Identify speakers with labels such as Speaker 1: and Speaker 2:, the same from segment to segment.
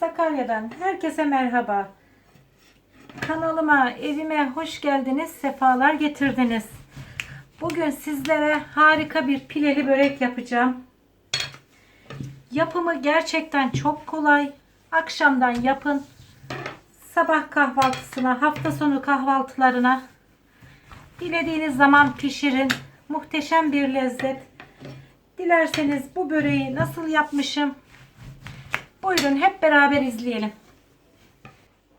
Speaker 1: Sakarya'dan herkese merhaba. Kanalıma, evime hoş geldiniz, sefalar getirdiniz. Bugün sizlere harika bir pileli börek yapacağım. Yapımı gerçekten çok kolay. Akşamdan yapın. Sabah kahvaltısına, hafta sonu kahvaltılarına dilediğiniz zaman pişirin. Muhteşem bir lezzet. Dilerseniz bu böreği nasıl yapmışım Buyurun hep beraber izleyelim.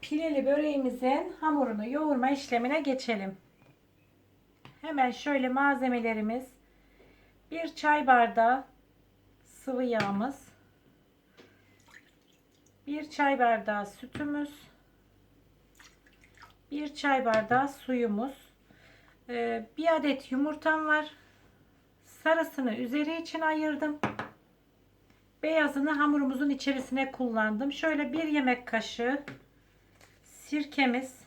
Speaker 1: Pileli böreğimizin hamurunu yoğurma işlemine geçelim. Hemen şöyle malzemelerimiz. Bir çay bardağı sıvı yağımız. Bir çay bardağı sütümüz. Bir çay bardağı suyumuz. Ee, bir adet yumurtam var. Sarısını üzeri için ayırdım. Beyazını hamurumuzun içerisine kullandım. Şöyle bir yemek kaşığı sirkemiz,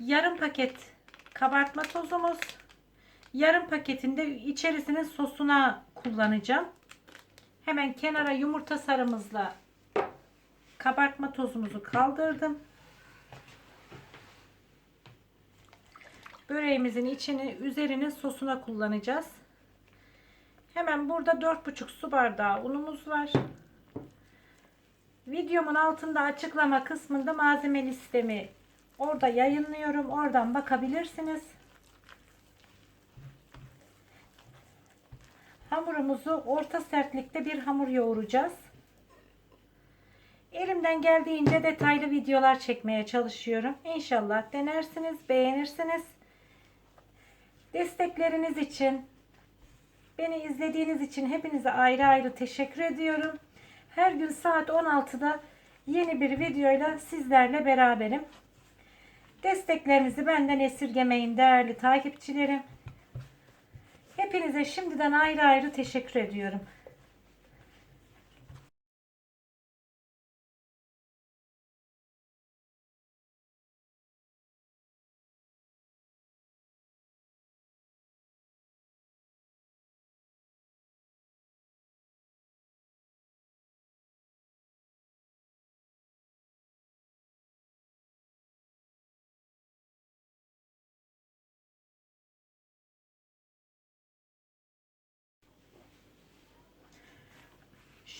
Speaker 1: yarım paket kabartma tozumuz, yarım paketinde içerisinin sosuna kullanacağım. Hemen kenara yumurta sarımızla kabartma tozumuzu kaldırdım. Böreğimizin içini üzerinin sosuna kullanacağız. Hemen burada 4,5 su bardağı unumuz var. Videomun altında açıklama kısmında malzeme listemi orada yayınlıyorum. Oradan bakabilirsiniz. Hamurumuzu orta sertlikte bir hamur yoğuracağız. Elimden geldiğince detaylı videolar çekmeye çalışıyorum. İnşallah denersiniz, beğenirsiniz. Destekleriniz için Beni izlediğiniz için hepinize ayrı ayrı teşekkür ediyorum. Her gün saat 16'da yeni bir videoyla sizlerle beraberim. Desteklerinizi benden esirgemeyin değerli takipçilerim. Hepinize şimdiden ayrı ayrı teşekkür ediyorum.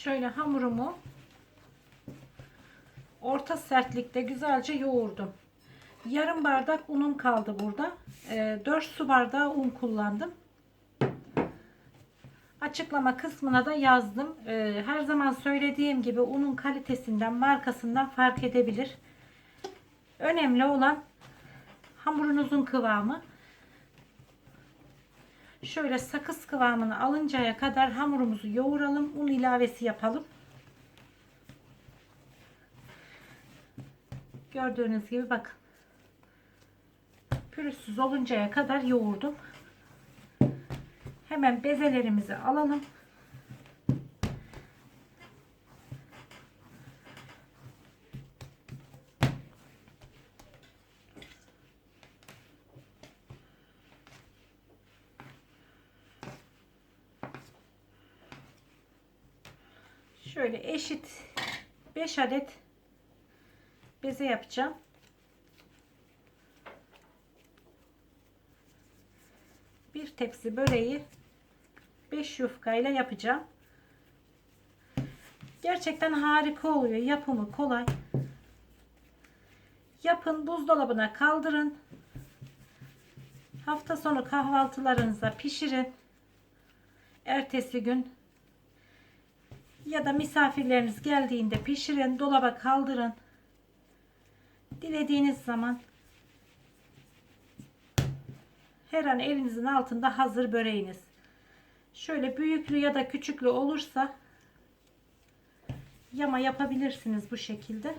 Speaker 1: Şöyle hamurumu orta sertlikte güzelce yoğurdum. Yarım bardak unum kaldı burada. E, 4 su bardağı un kullandım. Açıklama kısmına da yazdım. E, her zaman söylediğim gibi unun kalitesinden, markasından fark edebilir. Önemli olan hamurunuzun kıvamı. Şöyle sakız kıvamını alıncaya kadar hamurumuzu yoğuralım. Un ilavesi yapalım. Gördüğünüz gibi bakın. Pürüzsüz oluncaya kadar yoğurdum. Hemen bezelerimizi alalım. Şöyle eşit 5 adet beze yapacağım. Bir tepsi böreği 5 yufkayla yapacağım. Gerçekten harika oluyor. Yapımı kolay. Yapın buzdolabına kaldırın. Hafta sonu kahvaltılarınıza pişirin. Ertesi gün ya da misafirleriniz geldiğinde pişirin, dolaba kaldırın. Dilediğiniz zaman her an elinizin altında hazır böreğiniz. Şöyle büyüklü ya da küçüklü olursa yama yapabilirsiniz bu şekilde.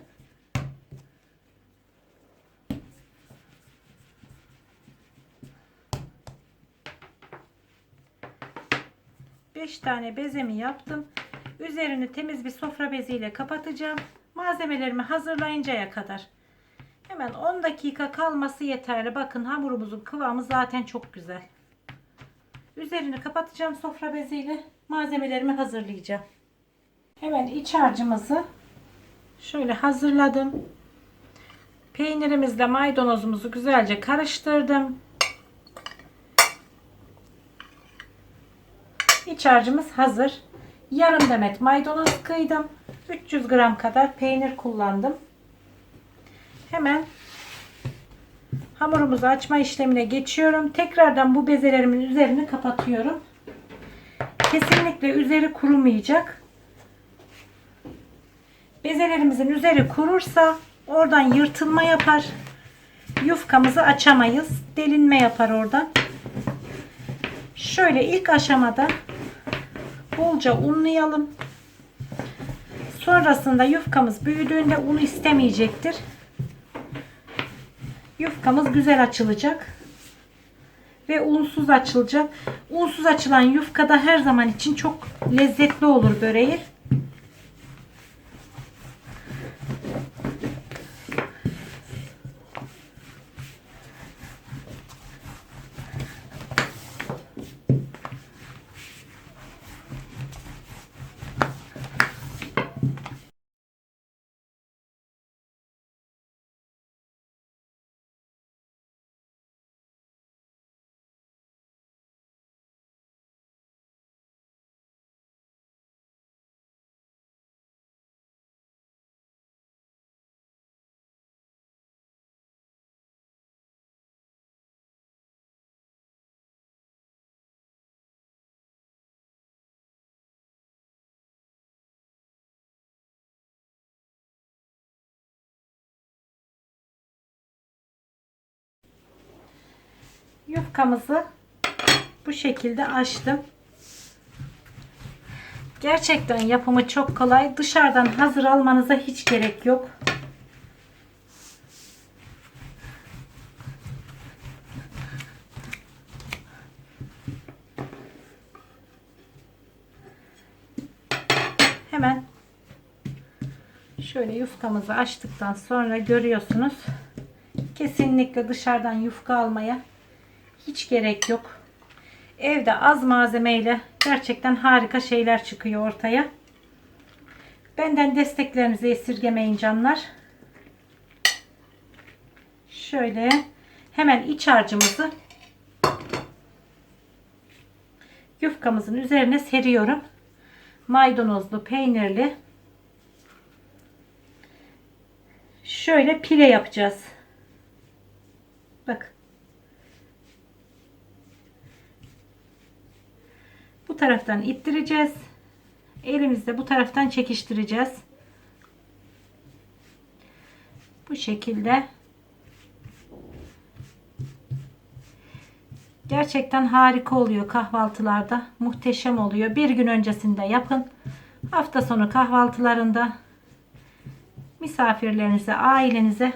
Speaker 1: Beş tane bezemi yaptım. Üzerini temiz bir sofra beziyle kapatacağım. Malzemelerimi hazırlayıncaya kadar. Hemen 10 dakika kalması yeterli. Bakın hamurumuzun kıvamı zaten çok güzel. Üzerini kapatacağım sofra beziyle. Malzemelerimi hazırlayacağım. Hemen iç harcımızı Şöyle hazırladım. Peynirimizle maydanozumuzu güzelce karıştırdım. İç harcımız hazır. Yarım demet maydanoz kıydım. 300 gram kadar peynir kullandım. Hemen hamurumuzu açma işlemine geçiyorum. Tekrardan bu bezelerimin üzerini kapatıyorum. Kesinlikle üzeri kurumayacak. Bezelerimizin üzeri kurursa oradan yırtılma yapar. Yufkamızı açamayız. Delinme yapar oradan. Şöyle ilk aşamada bolca unlayalım. Sonrasında yufkamız büyüdüğünde unu istemeyecektir. Yufkamız güzel açılacak. Ve unsuz açılacak. Unsuz açılan yufkada her zaman için çok lezzetli olur böreği. Yufkamızı bu şekilde açtım. Gerçekten yapımı çok kolay. Dışarıdan hazır almanıza hiç gerek yok. Hemen şöyle yufkamızı açtıktan sonra görüyorsunuz. Kesinlikle dışarıdan yufka almaya hiç gerek yok. Evde az malzemeyle gerçekten harika şeyler çıkıyor ortaya. Benden desteklerinizi esirgemeyin canlar. Şöyle hemen iç harcımızı yufkamızın üzerine seriyorum. Maydanozlu, peynirli. Şöyle pire yapacağız. Bak. Bu taraftan ittireceğiz. Elimizde bu taraftan çekiştireceğiz. Bu şekilde. Gerçekten harika oluyor kahvaltılarda. Muhteşem oluyor. Bir gün öncesinde yapın. Hafta sonu kahvaltılarında misafirlerinize, ailenize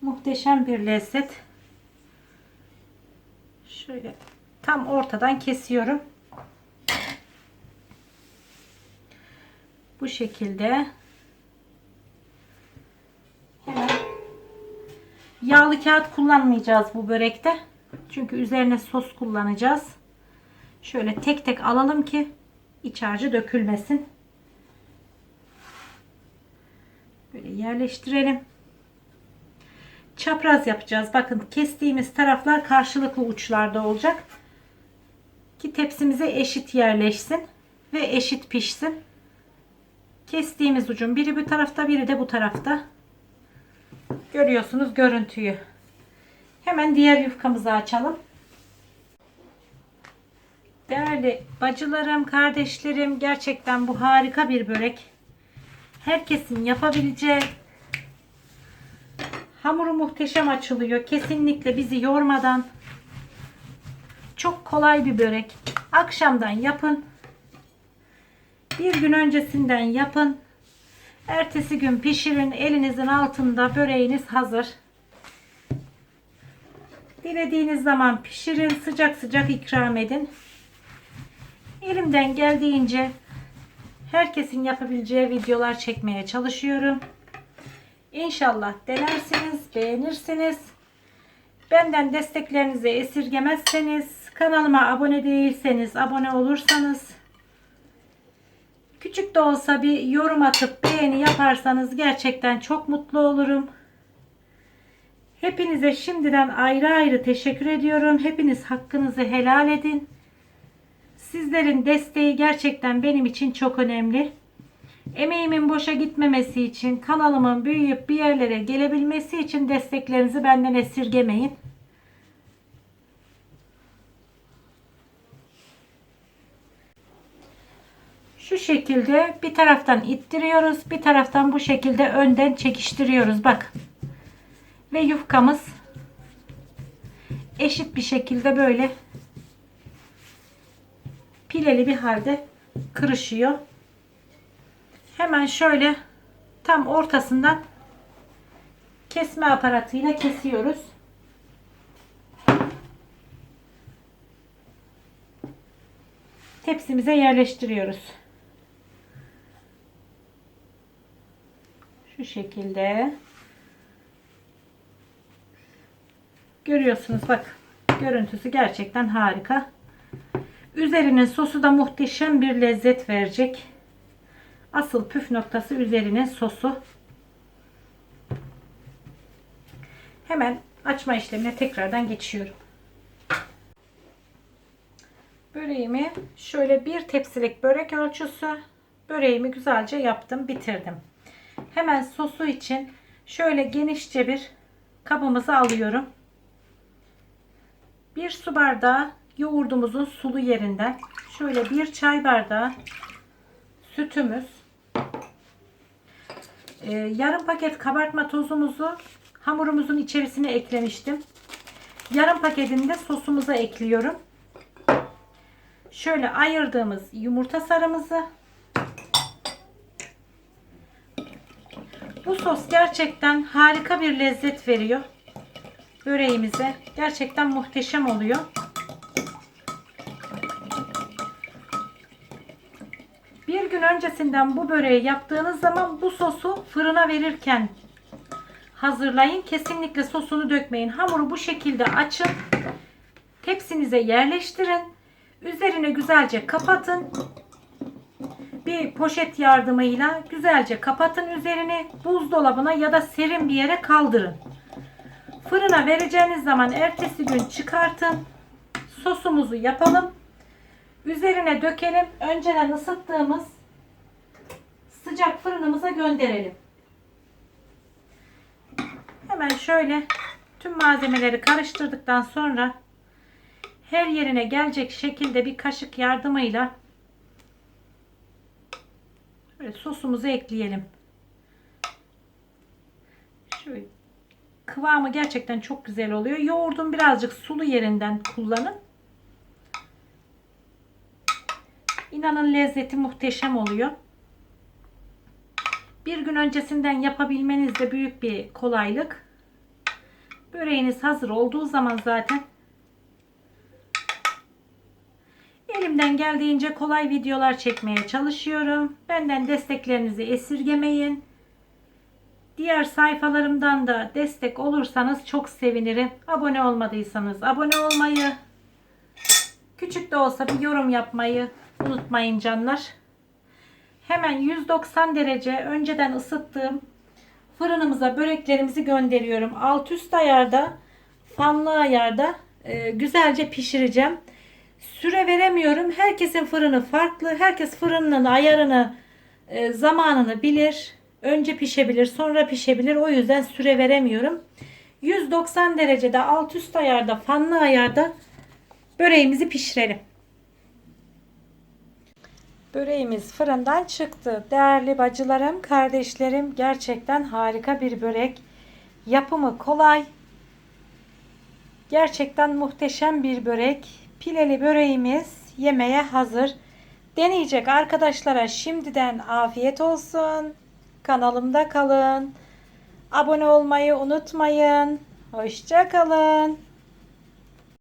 Speaker 1: muhteşem bir lezzet. Şöyle tam ortadan kesiyorum. Bu şekilde yağlı kağıt kullanmayacağız bu börekte. Çünkü üzerine sos kullanacağız. Şöyle tek tek alalım ki iç harcı dökülmesin. Böyle yerleştirelim. Çapraz yapacağız. Bakın kestiğimiz taraflar karşılıklı uçlarda olacak. Ki tepsimize eşit yerleşsin ve eşit pişsin. Kestiğimiz ucun biri bu tarafta, biri de bu tarafta. Görüyorsunuz görüntüyü. Hemen diğer yufkamızı açalım. Değerli bacılarım, kardeşlerim gerçekten bu harika bir börek. Herkesin yapabileceği hamuru muhteşem açılıyor. Kesinlikle bizi yormadan çok kolay bir börek. Akşamdan yapın. Bir gün öncesinden yapın. Ertesi gün pişirin. Elinizin altında böreğiniz hazır. Dilediğiniz zaman pişirin. Sıcak sıcak ikram edin. Elimden geldiğince herkesin yapabileceği videolar çekmeye çalışıyorum. İnşallah denersiniz, beğenirsiniz. Benden desteklerinizi esirgemezseniz, kanalıma abone değilseniz abone olursanız Küçük de olsa bir yorum atıp beğeni yaparsanız gerçekten çok mutlu olurum. Hepinize şimdiden ayrı ayrı teşekkür ediyorum. Hepiniz hakkınızı helal edin. Sizlerin desteği gerçekten benim için çok önemli. Emeğimin boşa gitmemesi için, kanalımın büyüyüp bir yerlere gelebilmesi için desteklerinizi benden esirgemeyin. Şu şekilde bir taraftan ittiriyoruz, bir taraftan bu şekilde önden çekiştiriyoruz. Bak. Ve yufkamız eşit bir şekilde böyle pileli bir halde kırışıyor. Hemen şöyle tam ortasından kesme aparatıyla kesiyoruz. Tepsimize yerleştiriyoruz. Şu şekilde. Görüyorsunuz bak. Görüntüsü gerçekten harika. Üzerinin sosu da muhteşem bir lezzet verecek. Asıl püf noktası üzerinin sosu. Hemen açma işlemine tekrardan geçiyorum. Böreğimi şöyle bir tepsilik börek ölçüsü böreğimi güzelce yaptım bitirdim. Hemen sosu için şöyle genişçe bir kabımızı alıyorum. Bir su bardağı yoğurdumuzun sulu yerinden şöyle bir çay bardağı sütümüz ee, yarım paket kabartma tozumuzu hamurumuzun içerisine eklemiştim. Yarım paketini de sosumuza ekliyorum. Şöyle ayırdığımız yumurta sarımızı sos gerçekten harika bir lezzet veriyor. Böreğimize gerçekten muhteşem oluyor. Bir gün öncesinden bu böreği yaptığınız zaman bu sosu fırına verirken hazırlayın. Kesinlikle sosunu dökmeyin. Hamuru bu şekilde açın. Tepsinize yerleştirin. Üzerine güzelce kapatın. Bir poşet yardımıyla güzelce kapatın üzerini. Buzdolabına ya da serin bir yere kaldırın. Fırına vereceğiniz zaman ertesi gün çıkartın. Sosumuzu yapalım. Üzerine dökelim. Önceden ısıttığımız sıcak fırınımıza gönderelim. Hemen şöyle tüm malzemeleri karıştırdıktan sonra her yerine gelecek şekilde bir kaşık yardımıyla şöyle sosumuzu ekleyelim. Şöyle kıvamı gerçekten çok güzel oluyor. Yoğurdun birazcık sulu yerinden kullanın. İnanın lezzeti muhteşem oluyor. Bir gün öncesinden yapabilmeniz de büyük bir kolaylık. Böreğiniz hazır olduğu zaman zaten elimden geldiğince kolay videolar çekmeye çalışıyorum. Benden desteklerinizi esirgemeyin. Diğer sayfalarımdan da destek olursanız çok sevinirim. Abone olmadıysanız abone olmayı, küçük de olsa bir yorum yapmayı unutmayın canlar. Hemen 190 derece önceden ısıttığım fırınımıza böreklerimizi gönderiyorum. Alt üst ayarda, fanlı ayarda e, güzelce pişireceğim. Süre veremiyorum. Herkesin fırını farklı. Herkes fırının ayarını, e, zamanını bilir. Önce pişebilir, sonra pişebilir. O yüzden süre veremiyorum. 190 derecede alt üst ayarda, fanlı ayarda böreğimizi pişirelim. Böreğimiz fırından çıktı. Değerli bacılarım, kardeşlerim gerçekten harika bir börek. Yapımı kolay. Gerçekten muhteşem bir börek. Pileli böreğimiz yemeğe hazır. Deneyecek arkadaşlara şimdiden afiyet olsun. Kanalımda kalın. Abone olmayı unutmayın. Hoşça kalın.